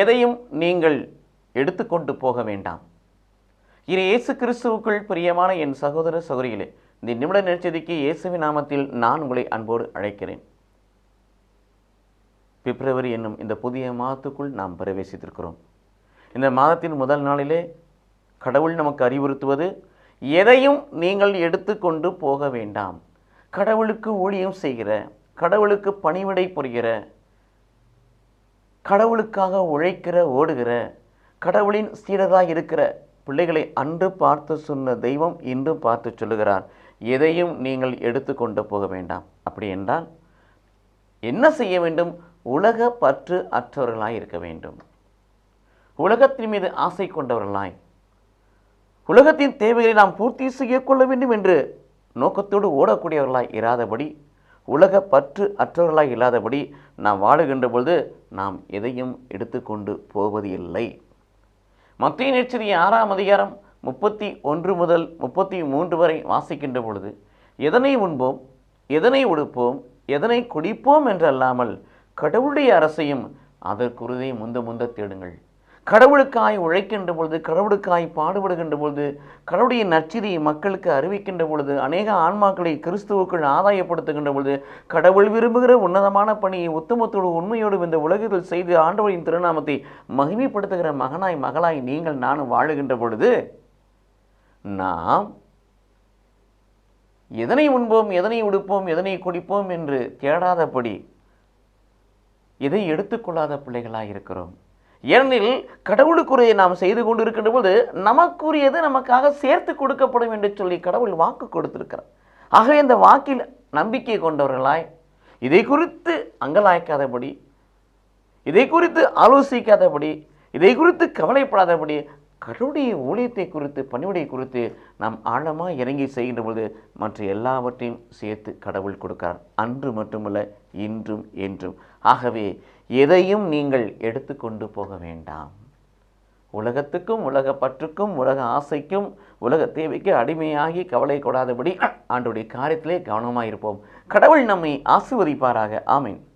எதையும் நீங்கள் எடுத்துக்கொண்டு போக வேண்டாம். இனி இயேசு கிறிஸ்துவுக்குள் பிரியமான என் சகோதர சகோதரிகளே இந்த நிமிட நெற்செதிக்கு இயேசுவின் நாமத்தில் நான் உங்களை அன்போடு அழைக்கிறேன். பிப்ரவரி என்னும் இந்த புதிய மாதத்துக்குள் நாம் பிரவேசித்திருக்கிறோம். இந்த மாதத்தின் முதல் நாளிலே கடவுள் நமக்கு அறிவுறுத்துவது எதையும் நீங்கள் எடுத்துக்கொண்டு போக வேண்டாம். கடவுளுக்கு ஊழியம் செய்கிற கடவுளுக்கு பணிவிடை புரிகிற கடவுளுக்காக உழைக்கிற ஓடுகிற கடவுளின் சீடராக இருக்கிற பிள்ளைகளை அன்று பார்த்து சொன்ன தெய்வம் இன்று பார்த்து சொல்லுகிறார். எதையும் நீங்கள் எடுத்துக்கொண்டு போக வேண்டாம். அப்படி என்றால் என்ன செய்ய வேண்டும்? உலக பற்று அற்றவர்களாய் இருக்க வேண்டும். உலகத்தின் மீது ஆசை கொண்டவர்களாய். உலகத்தின் தேவைகளை நாம் பூர்த்தி செய்ய கொள்ள வேண்டும் என்று நோக்கத்தோடு ஓடக்கூடியவர்களாய் இராதபடி உலக பற்று அற்றவர்களாய் இல்லாதபடி நாம் வாழுகின்ற பொழுது நாம் எதையும் எடுத்துக்கொண்டு போவது இல்லை. மத்திய நெச்சரிய ஆறாம் அதிகாரம் முப்பத்தி ஒன்று முதல் முப்பத்தி மூன்று வரை வாசிக்கின்ற பொழுது எதனை உண்போம் எதனை உடுப்போம் எதனை குடிப்போம் என்றல்லாமல் கடவுளுடைய அரசையும் அதற்குருதை முந்த முந்த தேடுங்கள். கடவுளுக்காய் உழைக்கின்ற பொழுது கடவுளுக்காய் பாடுபடுகின்ற பொழுது கடவுளுடைய நற்செய்தியை மக்களுக்கு அறிவிக்கின்ற பொழுது அநேக ஆன்மாக்களை கிறிஸ்துவுக்குள் ஆதாயப்படுத்துகின்ற பொழுது கடவுள் விரும்புகிற உன்னதமான பணியை உத்தமத்தோடு உண்மையோடு இந்த உலகத்தில் செய்து ஆண்டவரின் திருநாமத்தை மகிமைப்படுத்துகிற மகனாய் மகளாய் நீங்கள் நானும் வாழுகின்ற பொழுது நாம் எதனை உண்போம் எதனை உடுப்போம் எதனை குடிப்போம் என்று தேடாதபடி எதை எடுத்துக்கொள்ளாத பிள்ளைகளாக இருக்கிறோம். ஏனெனில் கடவுளுக்குரிய நாம் செய்து கொண்டு இருக்கின்ற போது நமக்குரியது நமக்காக சேர்த்து கொடுக்கப்படும் என்று சொல்லி கடவுள் வாக்கு கொடுத்திருக்கிறார். ஆகவே இந்த வாக்கில் நம்பிக்கை கொண்டவர்களாய் இதை குறித்து அங்கலாய்க்காதபடி இதை குறித்து ஆலோசிக்காதபடி இதை குறித்து கவலைப்படாதபடி கருடைய ஊழியத்தை குறித்து பணிவிடை குறித்து நாம் ஆழமாக இறங்கி செய்கின்ற பொழுது மற்ற எல்லாவற்றையும் சேர்த்து கடவுள் கொடுக்கிறார். அன்று மட்டுமல்ல இன்றும் என்றும். ஆகவே எதையும் நீங்கள் எடுத்துக்கொண்டு போக வேண்டாம். உலகத்துக்கும் உலக பற்றுக்கும் உலக ஆசைக்கும் உலக தேவைக்கு அடிமையாகி கவலை கொடாதபடி ஆண்டுடைய காரியத்திலே கவனமாக இருப்போம். கடவுள் நம்மை ஆசிர்வதிப்பாராக. ஆமீன்.